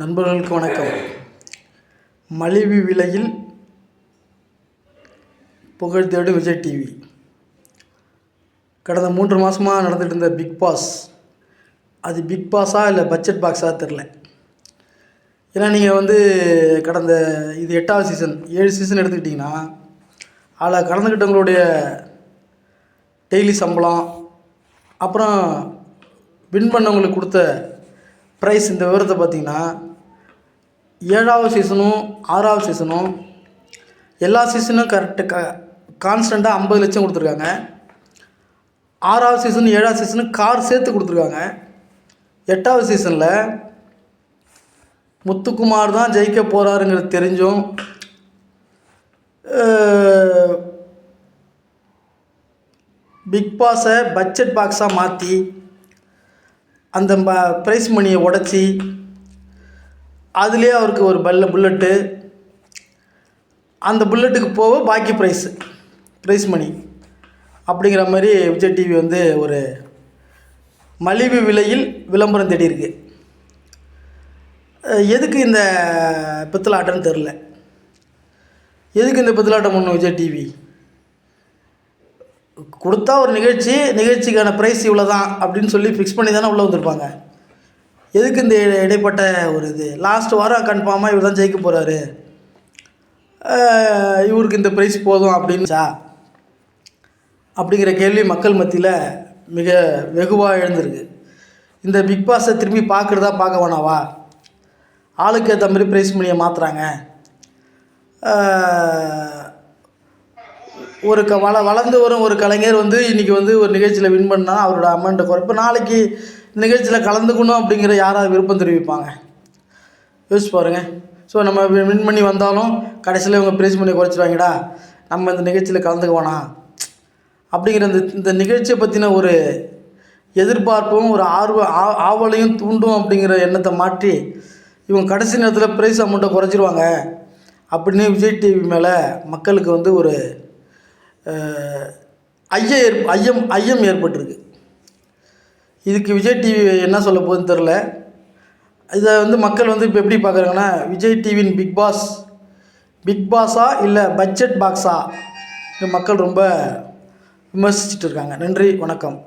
நண்பர்களுக்கு வணக்கம். மலிவு விலையில் புகழ் தேடும் விஜய் டிவி. கடந்த மூன்று மாதமாக நடந்துகிட்டு இருந்த பிக் பாஸ் அது பிக் பாஸா இல்லை பட்ஜெட் பாக்ஸாக தெரில ஏன்னா நீங்கள் வந்து கடந்த இது எட்டாவது சீசன் ஏழு சீசன் எடுத்துக்கிட்டிங்கன்னா அதில் கலந்துக்கிட்டவங்களுடைய டெய்லி சம்பளம் அப்புறம் வின் பண்ணவங்களுக்கு கொடுத்த ப்ரைஸ் இந்த விவரத்தை பார்த்தீங்கன்னா ஏழாவது சீசனும் ஆறாவது சீசனும் எல்லா சீசனும் கரெக்டு க கான்ஸ்டண்ட்டாக ஐம்பது லட்சம் கொடுத்துருக்காங்க. ஆறாவது சீசன் ஏழாவது சீசனு கார் சேர்த்து கொடுத்துருக்காங்க. எட்டாவது சீசனில் முத்துக்குமார் தான் ஜெயிக்க போகிறாருங்கிறது தெரிஞ்சும் பிக் பாஸை பட்ஜெட் பாக்ஸாக மாற்றி அந்த ம ப்ரைஸ் மணியை உடச்சி அதுலேயே அவருக்கு ஒரு பல்ல புல்லட்டு அந்த புல்லட்டுக்கு போக பாக்கி ப்ரைஸு ப்ரைஸ் மணி அப்படிங்கிற மாதிரி விஜய் டிவி வந்து ஒரு மலிவு விலையில் விளம்பரம் தேடியிருக்கு. எதுக்கு இந்த பித்தலாட்டம்னு தெரில எதுக்கு இந்த பித்தலாட்டம் பண்ணும் விஜய் டிவி கொடுத்தா ஒரு நிகழ்ச்சி நிகழ்ச்சிக்கான ப்ரைஸ் இவ்வளோ தான் அப்படின்னு சொல்லி ஃபிக்ஸ் பண்ணி தானே உள்ளே வந்திருப்பாங்க. எதுக்கு இந்த இடைப்பட்ட ஒரு இது? லாஸ்ட் வாரம் கன்ஃபார்மாக இவர் தான் ஜெயிக்க போகிறாரு இவருக்கு இந்த ப்ரைஸ் போதும் அப்படின்னுச்சா அப்படிங்கிற கேள்வி மக்கள் மத்தியில் மிக வெகுவாக எழுந்திருக்கு. இந்த பிக் பாஸை திரும்பி பார்க்குறதா பார்க்க வேணாவா? ஆளுக்கு ஏற்ற மாதிரி ப்ரைஸ் மணியை மாற்றுறாங்க ஒரு க வள வளர்ந்து வரும் ஒரு கலைஞர் வந்து இன்றைக்கி வந்து ஒரு நிகழ்ச்சியில் வின் பண்ணால் அவரோட அமௌண்ட்டை குறைப்பு நாளைக்கு நிகழ்ச்சியில் கலந்துக்கணும் அப்படிங்கிற யாராவது விருப்பம் தெரிவிப்பாங்க? யோசிச்சு பாருங்க. ஸோ நம்ம வின் பண்ணி வந்தாலும் கடைசியில் இவங்க ப்ரைஸ் பண்ணி குறைச்சிருவாங்கடா. நம்ம இந்த நிகழ்ச்சியில் கலந்துக்க அப்படிங்கிற இந்த இந்த நிகழ்ச்சியை பற்றின ஒரு எதிர்பார்ப்பும் ஒரு ஆர்வ ஆ- ஆவலையும் தூண்டும் அப்படிங்கிற எண்ணத்தை மாற்றி இவங்க கடைசி நேரத்தில் ப்ரைஸ் அமௌண்ட்டை குறைச்சிருவாங்க. அப்படின்னு விஜய் டிவி மேலே மக்களுக்கு வந்து ஒரு ஐய ஏற் ஐயம் ஐயம் ஏற்பட்டிருக்கு. இதுக்கு விஜய் டிவி என்ன சொல்ல போகுதுன்னு தெரில இதை வந்து மக்கள் வந்து இப்போ எப்படி பார்க்குறாங்கன்னா விஜய் டிவியின் பிக் பாஸ் பிக் பாஸா இல்லை பட்ஜெட் பாக்ஸா? இந்த மக்கள் ரொம்ப விமர்சிச்சுட்டு இருக்காங்க. நன்றி வணக்கம்.